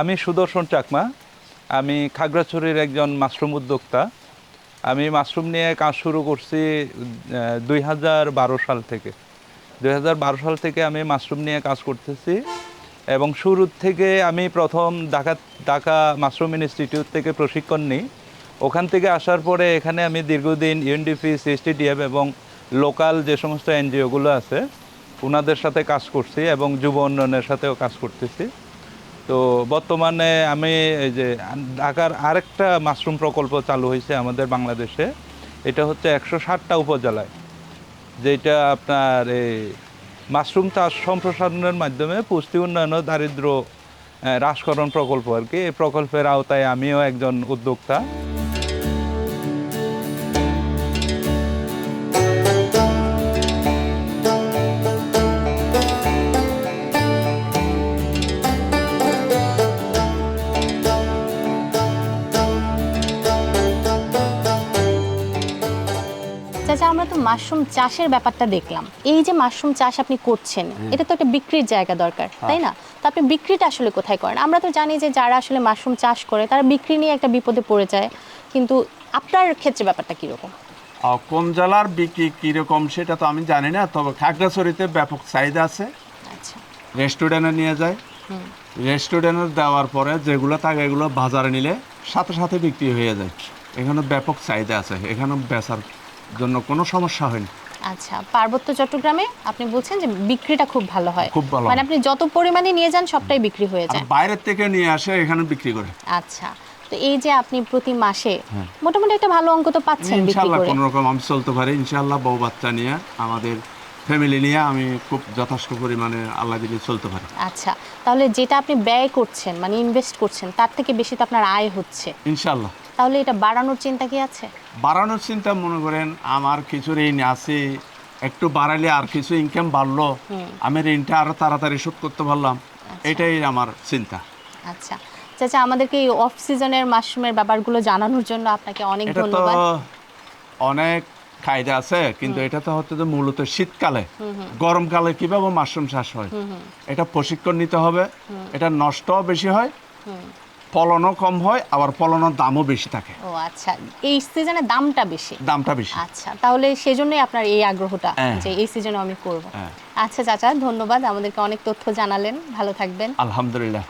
আমি সুদর্শন চাকমা। আমি খাগড়াছড়ির একজন মাশরুম উদ্যোক্তা। আমি মাশরুম নিয়ে কাজ শুরু করছি দুই হাজার বারো সাল থেকে। দুই হাজার বারো সাল থেকে আমি মাশরুম নিয়ে কাজ করতেছি এবং শুরুর থেকে আমি প্রথম ঢাকা ঢাকা মাশরুম ইনস্টিটিউট থেকে প্রশিক্ষণ নিই। ওখান থেকে আসার পরে এখানে আমি দীর্ঘদিন ইউএনডিপি সিএসটিডিএফ এবং লোকাল যে সমস্ত এনজিওগুলো আছে ওনাদের সাথে কাজ করছি এবং যুব উন্নয়নের সাথেও কাজ করতেছি। তো বর্তমানে আমি এই যে ঢাকার আরেকটা মাশরুম প্রকল্প চালু হয়েছে আমাদের বাংলাদেশে। এটা হচ্ছে একশো ষাটটা উপজেলায়, যেটা আপনার এই মাশরুম চাষ সম্প্রসারণের মাধ্যমে পুষ্টি উন্নয়ন ও দারিদ্র হ্রাসকরণ প্রকল্প আর কি। এই প্রকল্পের আওতায় আমিও একজন উদ্যোক্তা। চাচা আমরা তো মাশরুম চাষের ব্যাপারটা দেখলাম। এই যে মাশরুম চাষ আপনি করছেন এটা তো একটা বিক্রির জায়গা দরকার তাই না? তো আপনি বিক্রিটা আসলে কোথায় করেন? আমরা তো জানি যে যারা আসলে মাশরুম চাষ করে তারা বিক্রি নিয়ে একটা বিপদে পড়ে যায়। কিন্তু আপনার ক্ষেত্রে ব্যাপারটা কীরকম? কোন জেলার বিক্রি কীরকম সেটা তো আমি জানি না তবে খাগড়াছড়িতে ব্যাপক চাহিদা আছে। আচ্ছা। রেস্টুরেন্টে নিয়ে যায় রেস্টুরেন্টে দেওয়ার পরে যেগুলো থাকে এগুলো বাজারে নিলে সাথে সাথে বিক্রি হয়ে যায়। এখানে ব্যাপক চাহিদা আছে এখানে বেচার জন্য কোনো সমস্যা হয়নি। আচ্ছা পার্বত্য চট্টগ্রামে আপনি বলছেন যে বিক্রিটা খুব ভালো হয়। খুব ভালো মানে আপনি যত পরিমাণে নিয়ে যান সবটাই বিক্রি হয়ে যায়। বাইরের থেকে নিয়ে আসে এখানে বিক্রি করে। আচ্ছা তো এই যে আপনি প্রতি মাসে মোটামুটি একটা ভালো অঙ্ক তো পাচ্ছেন করে। কোনো রকম আমি চলতে পারি। ইনশাল্লাহ বউ বাচ্চা নিয়ে আমাদের ফ্যামিলি নিয়ে আমি খুব যথেষ্ট পরিমাণে আল্লাহ দিলে চলতে পারি। আচ্ছা তাহলে যেটা আপনি ব্যয় করছেন মানে ইনভেস্ট করছেন তার থেকে বেশি তো আপনার আয় হচ্ছে। ইনশাল্লাহ তাহলে এটা বাড়ানোর চিন্তা কি আছে? বাড়ানোর চিন্তা মনে করেন আমার কিছু ঋণ আছে একটু বাড়ালে আর কিছু ইনকাম বাড়লো আমি ঋণটা আরও তাড়াতাড়ি শোধ করতে পারলাম। এটাই আমার চিন্তা। আচ্ছা। চাচা আমাদেরকে এই অফ সিজনের মাশরুমের ব্যাপারগুলো জানানোর জন্য আপনাকে অনেক ধন্যবাদ। অনেক কায়দা আছে কিন্তু এটা তো হচ্ছে যে মূলত শীতকালে। গরমকালে কীভাবে মাশরুম চাষ হয়? এটা প্রশিক্ষণ নিতে হবে। এটা নষ্টও বেশি হয়। ফলনও কম হয় আবার ফলনের দামও বেশি থাকে। ও আচ্ছা। এই সিজনে দামটা বেশি? দামটা বেশি। আচ্ছা তাহলে সেজন্যই আপনার এই আগ্রহটা হ্যাঁ। যে এই সিজনে আমি করব। হ্যাঁ। আচ্ছা চাচা ধন্যবাদ। আমাদেরকে অনেক তথ্য জানালেন। ভালো থাকবেন। আলহামদুলিল্লাহ।